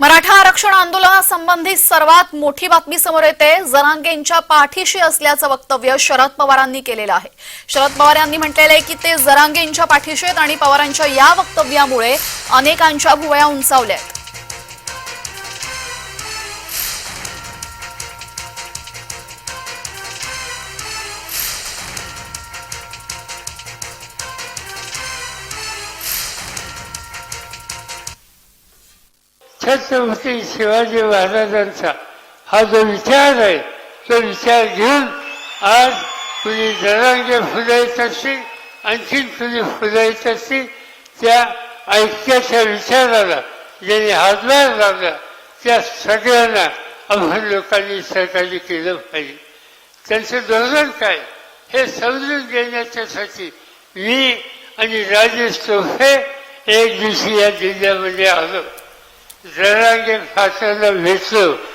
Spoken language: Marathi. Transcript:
मराठा आरक्षण आंदोलनासंबंधी सर्वात मोठी बातमी समोर येते. जरांगेंच्या पाठीशी असल्याचं वक्तव्य शरद पवारांनी केलेलं आहे. शरद पवार यांनी म्हटलेलं आहे की ते जरांगेंच्या पाठीशी आहेत आणि पवारांच्या या वक्तव्यामुळे अनेकांच्या भुवया उंचावल्या आहेत. छत्रपती शिवाजी महाराजांचा हा जो विचार आहे तो विचार घेऊन आज कुणी जरांगे फुलायत असतील आणखीन कुणी फुलायत असतील त्या ऐक्याच्या विचाराला ज्यांनी हातभार लावला त्या सगळ्यांना आपण लोकांनी सहकार्य केलं पाहिजे. त्यांचं धोरण काय हे समजून घेण्याच्यासाठी मी आणि राजेश चोफे एक दिवशी या जिल्ह्यामध्ये आलो. Zerangin a Vitsu.